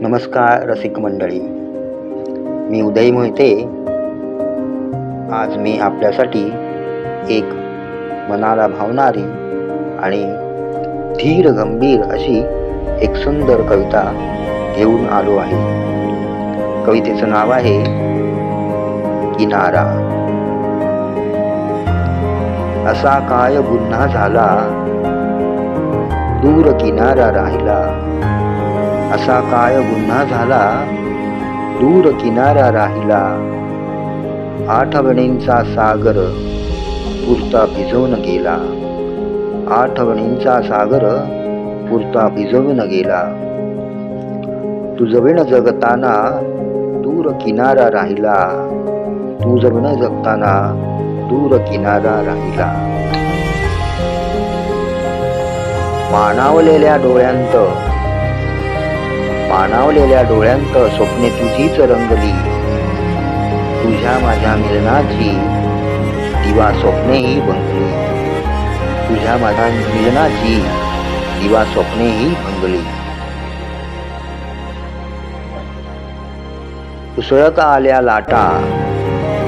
नमस्कार रसिक मंडळी. मी उदय मोहिते. आज मी आपल्यासाठी एक मनाला भावणारी आणि धीर गंभीर अशी एक सुंदर कविता घेऊन आलो आहे. कवितेचं नाव आहे किनारा. असा काय गुन्हा झाला? दूर किनारा राहिला. असा काय गुन्हा झाला? दूर किनारा राहिला. आठवणींचा सागर पुरता भिजवून गेला. आठवणींचा सागर पुरता भिजवून गेला. तुझविण जगताना दूर किनारा राहिला. तुझविण जगताना दूर किनारा राहिला. मानावलेल्या डोळ्यांत पाणावलेल्या डोळ्यांत स्वप्ने तुझीच रंगली. तुझ्या माझ्या मिलनाची दिवा स्वप्नेही बंगली तुझ्या माझ्या मिलनाची दिवा स्वप्नेही भंगली. उसळत आल्या लाटा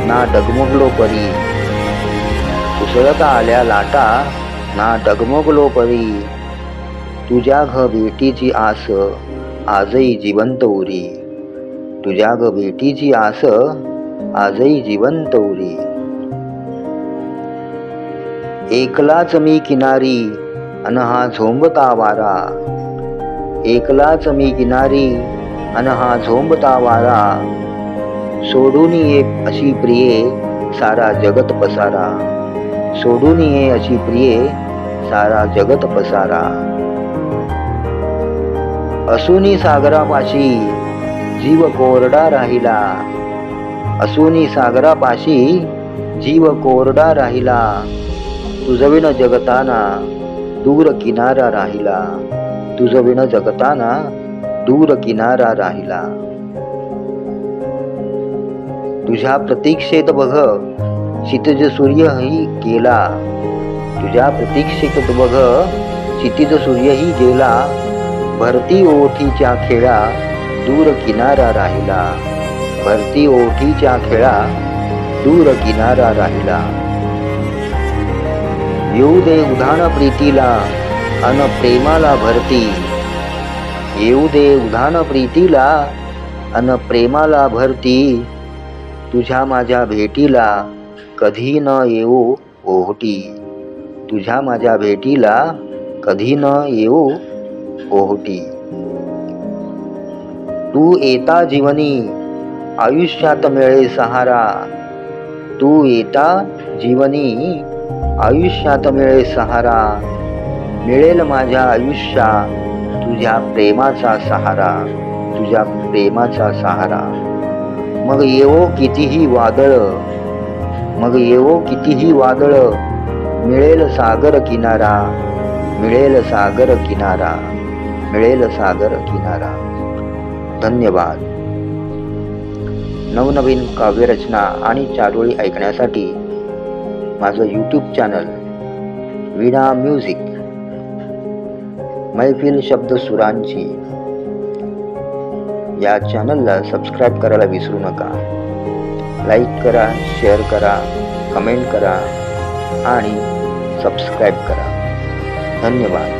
ना डगमगलो परी. उसळत आल्या लाटा ना डगमगलो परी. तुझ्या घ भेटीची आस आजही जिवंत उरी. तुझ्या ग भेटीची आस आजही जिवंत उरी. एकलाच मी किनारी अन हा झोंबता वारा. एकलाच मी किनारी अन हा झोंबता वारा. सोडून ये अशी प्रिये सारा जगत पसारा. सोडून ये अशी प्रिये सारा जगत पसारा. असुनी सागरापाशी जीव कोरडा राहिला. असुनी सागरापाशी जीव कोरडा राहिला. तुझविण जगताना दूर किनारा राहिला. तुझविण जगताना दूर किनारा राहिला. तुझ्या प्रतीक्षेत बघ क्षितिज सूर्यही गेला. तुझ्या प्रतीक्षेत बघ क्षितिज सूर्यही गेला. भरती ओठीच्या खेळा दूर किनारा राहिला. भरती ओठीच्या खेळा दूर किनारा राहिला. येऊ दे उधाण प्रीतीला अन प्रेमाला भरती. येऊ दे उधाण प्रीतीला अन प्रेमाला भरती. तुझ्या माझ्या भेटीला कधी न येऊ ओहटी. तुझ्या माझ्या भेटीला कधी न येऊ ओहटी तू येता जीवनी आयुष्यात मिळे सहारा. तू येता जीवनी आयुष्यात मिळे सहारा. मिळेल माझ्या आयुष्या तुझ्या प्रेमाचा सहारा. तुझ्या प्रेमाचा सहारा. मग येवो कितीही वादळ मग येवो कितीही वादळ. मिळेल सागर किनारा मिळेल सागर किनारा. मिळेल सागर किनारा. धन्यवाद. नवनवीन काव्यरचना आणि चारोळी ऐकण्यासाठी माझं यूट्यूब चॅनल विणा म्युझिक मैफिल शब्द सुरांची. या चॅनलला सबस्क्राईब करायला विसरू नका. लाईक करा शेअर करा कमेंट करा आणि सबस्क्राईब करा. धन्यवाद.